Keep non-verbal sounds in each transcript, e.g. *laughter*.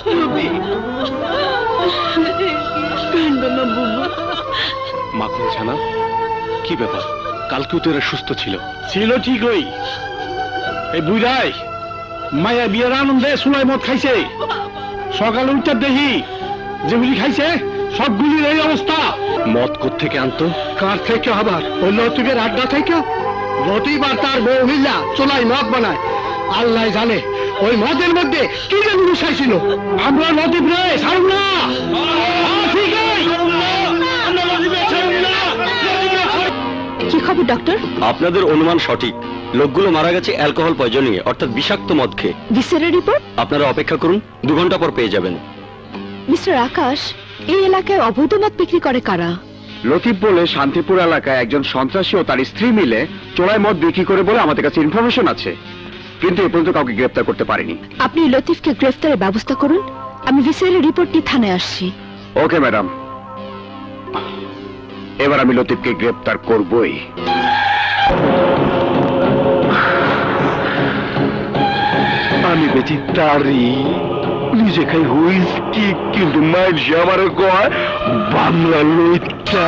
কানবেন না? কি ব্যাপার? কালকেও তো এরা সুস্থ ছিল। ছিল ঠিক ওই এই বুড়াই মায়া বিয়ের আনন্দে সুলাই মদ খাইছে। সকালে উঠতে দেখি, যেগুলি খাইছে, সবগুলির এই অবস্থা। মদ থেকে আনতো? কার থেকে আবার? ওই লতিফের আড্ডা থেকে? লতিফ আর তার বউ মিল্লা চোলাই মদ বানায়। আল্লাহ জানে ওই মদের মধ্যে কি যেন মিশাইছিল আমরা লতিফ রে ছাড়ব না। কি খবর ডক্টর আপনাদের অনুমান সঠিক। লোকগুলো মারা গেছে অ্যালকোহল পয়জনিয়ে অর্থাৎ বিষাক্ত মদ খেয়ে। ভিসেরের রিপোর্ট? আপনারা অপেক্ষা করুন দু ঘণ্টা পর পেয়ে যাবেন। মিস্টার আকাশ এই এলাকায় অবৈধ মদ বিক্রি করে কারা? লতিফ বলে শান্তিপুর এলাকায় একজন সন্ত্রাসী ও তার স্ত্রী মিলে চোরাই মদ বিক্রি করে বলে আমাদের কাছে ইনফরমেশন আছে। কিন্তু এ পর্যন্ত কাউকে গ্রেপ্তার করতে পারিনি। আপনি লতিফকে গ্রেফতারের ব্যবস্থা করুন। আমি ভিসেরের রিপোর্ট নিয়ে থানায় আসছি। Okay madam. এবার আমি লতিফকে গ্রেপ্তার করবই। আমি বেশি তারি নিজে খাই হুইস্কি কিন্তু মাইল আমার কয় বাংলা লইটা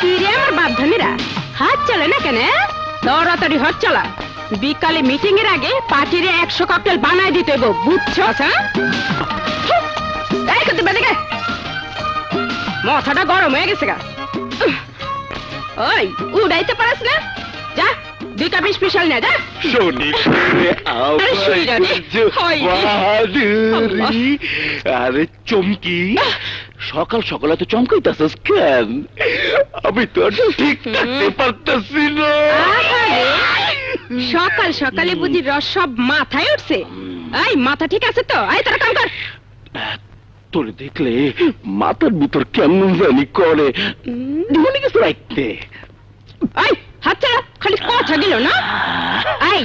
কিরে আমার বাপধানীরা? হাত চলে না কেন তাড়াতাড়ি হাত চলা। বিকালে মিটিং এর আগে পার্টির একশো ককটেল বানাই দিতে বুঝছ হ্যাঁ? মাথাটা গরম হয়ে গেছে গা। ওই উড়াইতে পারিস না? যা দুইটা বিশ স্পেশাল নে যা। আরে চমকি। সকাল সকালে তো চমকাইতেছস কেন? আমি তো আর ঠিক থাকতে পারতেছি না। সকাল সকালে বুঝি রস সব মাথায় উঠছে। এই মাথা ঠিক আছে তো? এই তোরা কাম কর। তোর দেখলে মাথার ভিতর কেমন জানি করে। মনে কিছু রাখতে এই হাত ছাড়া খালি কথা গেল না? এই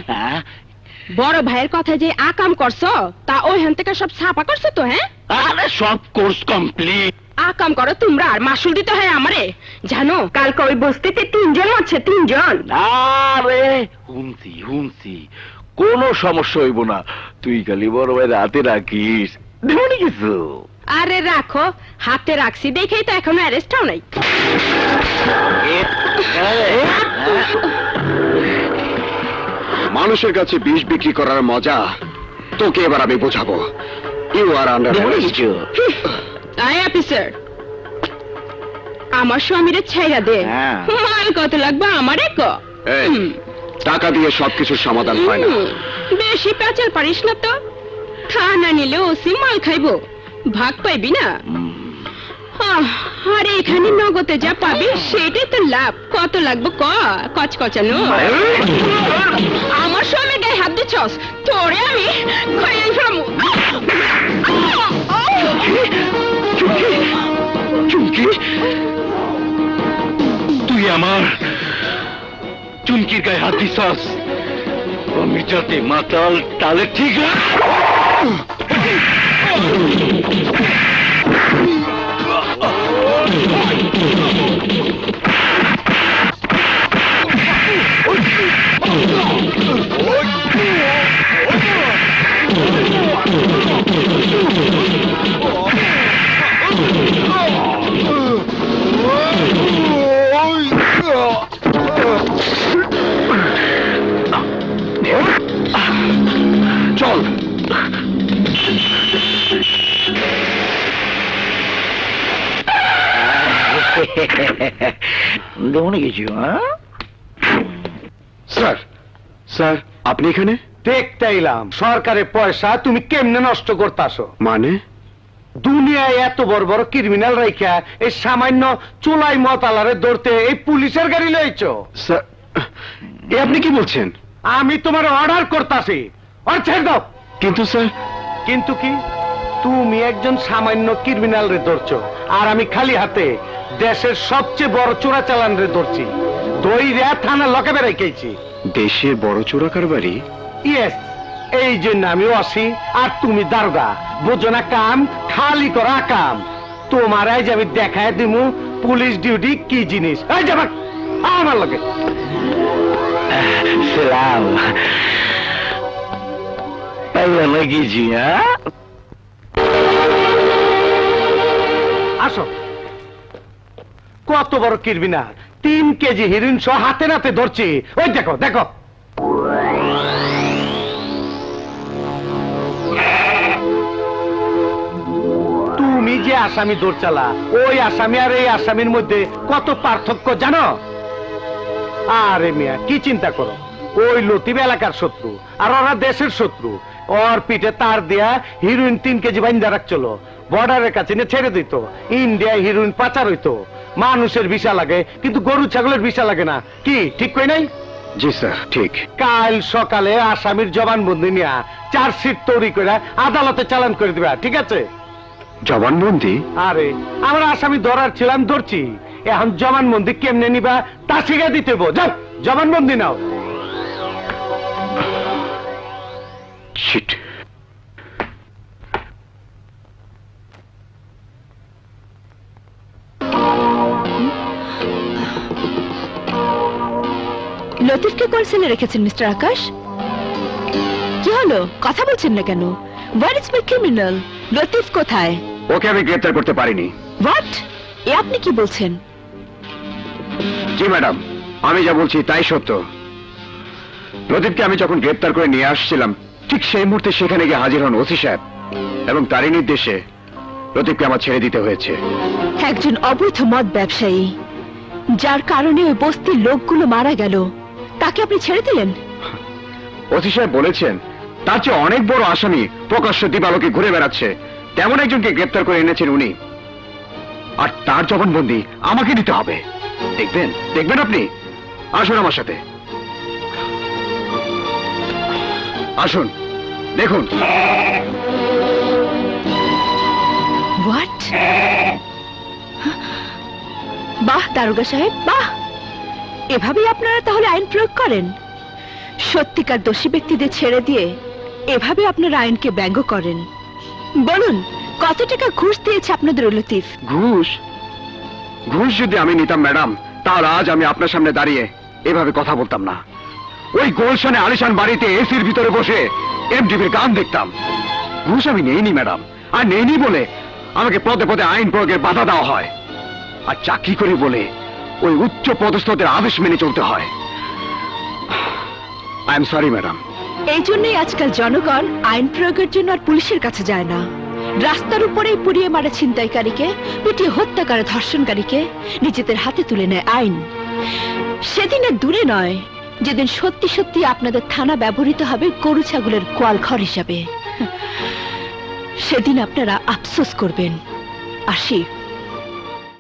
বড় ভাইয়ের কথা যে আকাম করছ তা ওই ওইখান থেকে সব ছাপা করছ তো হ্যাঁ? আরে সব কোর্স কমপ্লিট। আকাম করো তোমরা আর মাসুল দিতে হয় আমারে। জানো কালকে ওই বস্তিতে তিনজন আছে তিনজন। আরে হুমসি হুমসি। কোনো সমস্যা হইব না। তুই খালি বড় ভাই রাতে রাখিস। দেবনি কিছু। আরে রাখো হাতে রাখছি দেখেই তো এখনও অ্যারেস্ট হও নাই। মানুষের কাছে বিষ বিক্রি করার মজা তোকে এবার আমি বোঝাবো। You are under I officer আমার স্বামীরে ছাইরা দে। হ্যাঁ। মাল কত লাগবে আমারে ক? টাকা দিয়ে সবকিছুর সমাধান হয় না। বেশি পেঁচাল পারিস না তো। থানা নিলে ওসি মাল খাইবো। ভাগ পাইবি না? আরে এখানে নগদে যা পাবি, সেটাই তো লাভ। কত লাগবে ক? কচকচানো আমার স্বামীর গায়ে হাত দিচ্ছস? তোরে আমি খাইয়ে চুমকি তুই আমার চুমকির গায়ে হাত দিছাস আমি যাতে মাতাল তাহলে ঠিক চল *laughs* কিছু হ্যাঁ স্যার স্যার আপনি এখানে? দেখতে এলাম। সরকারের পয়সা তুমি কেমনে নষ্ট করতাছো? মানে? দুনিয়ায় এত বড় বড় ক্রিমিনাল রাইখা এই সামান্য চুলাই মতালারে ধরতে এই পুলিশের গাড়ি লইছো? স্যার এ আপনি কি বলছেন? আমি তোমার অর্ডার করতাছি। ছেড়ে দাও। কিন্তু স্যার কিন্তু কি? তুমি একজন সামান্য ক্রিমিনাল রে ধরছো। আর আমি খালি হাতে দেশের সবচেয়ে বড় চোরা চালান রে ধরছি। দই রে থানা লকে বেড়াই খেয়েছি। দেশের বড় চোরা কারবারি? ইয়েস এই জন্য আমিও আসি আর তুমি দারোগা। বোঝো না কাম খালি করা কাম তোমার আজ আমি দেখায় দিমু পুলিশ ডিউটি কি জিনিস। এই যাবা আমার লগে। সালাম। পাইলাম কিছু হ্যাঁ আসো। কত বড় কিরবিনার তিন কেজি হিরোইন সহ হাতে নাতে ধরছি। ওই দেখো দেখো। তুমি যে আসামি দৌড় চালা ওই আসামি আর এই আসামির মধ্যে কত পার্থক্য জানো? আরে মিয়া, কি চিন্তা করো? ওই লতিফ এলাকার শত্রু আর ওরা দেশের শত্রু। ওর পিঠে তার দেয়া হিরোইন তিন কেজি বাইন্দা রাখছিল। বর্ডারের কাছে ছেড়ে দিত। ইন্ডিয়া হিরোইন পাচার হইতো। মানুষের ভিসা লাগে কিন্তু গরু ছাগলের ভিসা লাগে না। কি ঠিক কই নাই? জি স্যার ঠিক। কাল সকালে আসামির জবানবন্দি নিয়া চার্জশিট তৈরি করে আদালতে চালান করে দিবা ঠিক আছে? জবানবন্দি? আরে আমরা আসামি ধরার ছিলাম ধরছি। এখন জবানবন্দি কেমনে নিবা তা শিখে দিতে। যাও জবানবন্দি নাও। শিট লতিফকে কোন সেলে রেখেছেন মিস্টার আকাশ? কি হলো? কথা বলছেন না কেন? What is my criminal Latif কোথায়? ওকে আমি গ্রেপ্তার করতে পারিনি। হোয়াট এ আপনি কি বলছেন? জি ম্যাডাম আমি যা বলছি তাই সত্য। প্রদীপকে আমি যখন গ্রেপ্তার করে নিয়ে আসছিলাম ঠিক সেই মুহূর্তে সেখানে গিয়ে হাজির হন ওসি সাহেব এবং তারই নির্দেশে প্রদীপকে আমার ছেড়ে দিতে হয়েছে। একজন অবৈধ মদ ব্যবসায়ী যার কারণে ওই বস্তির লোকগুলো মারা গেল। তাকে আপনি ছেড়ে দিলেন? ওসি সাহেব বলেছেন তার চেয়ে অনেক বড় আসামি প্রকাশ্য দিবালোকে ঘুরে বেড়াচ্ছে। তেমন একজনকে গ্রেপ্তার করে এনেছেন উনি। আর তার জবানবন্দি আমাকে দিতে হবে। দেখবেন দেখবেন আপনি। আসুন আমার সাথে। আসুন দেখুন। বাহ দারোগা সাহেব বাহ। এভাবেই আপনারা তাহলে আইন প্রয়োগ করেন? সত্যিকার দোষী ব্যক্তিদের ছেড়ে দিয়ে এভাবে আপনারা আইনকে ব্যঙ্গ করেন? বলুন, কত টাকা ঘুষ দিয়েছে আপনাদের লতিফ? ঘুষ? ঘুষ যদি আমি নিতাম, ম্যাডাম তাহলে আজ আমি আপনার সামনে দাঁড়িয়ে এভাবে কথা বলতাম না। ওই গোলশানে আলিশান বাড়িতে এসির ভিতরে বসে এমডিবির গান দেখতাম। ঘুষ আমি নেইনি, ম্যাডাম, আর নেইনি বলে আমাকে পদে পদে আইন প্রয়োগের বাধা দেওয়া হয়। আর চাকরি করি বলে ওই উচ্চ পদস্থদের আদেশ মেনে চলতে হয়। আই এম সরি ম্যাডাম এই জন্যই আজকাল জনগণ আইন প্রয়োগের জন্য আর পুলিশের কাছে যায় না। রাস্তার উপরেই পুড়িয়ে মারে ছিনতাইকারীকে, পিটিয়ে হত্যা করে ধর্ষণকারীকে নিজেদের হাতে তুলে নেয় আইন। সেদিনে দূরে নয়, যেদিন সত্যি সত্যি আপনাদের থানা ব্যবহৃত হবে গরু ছাগলের কোয়াল ঘর হিসাবে। সেদিন আপনারা আফসোস করবেন। আসি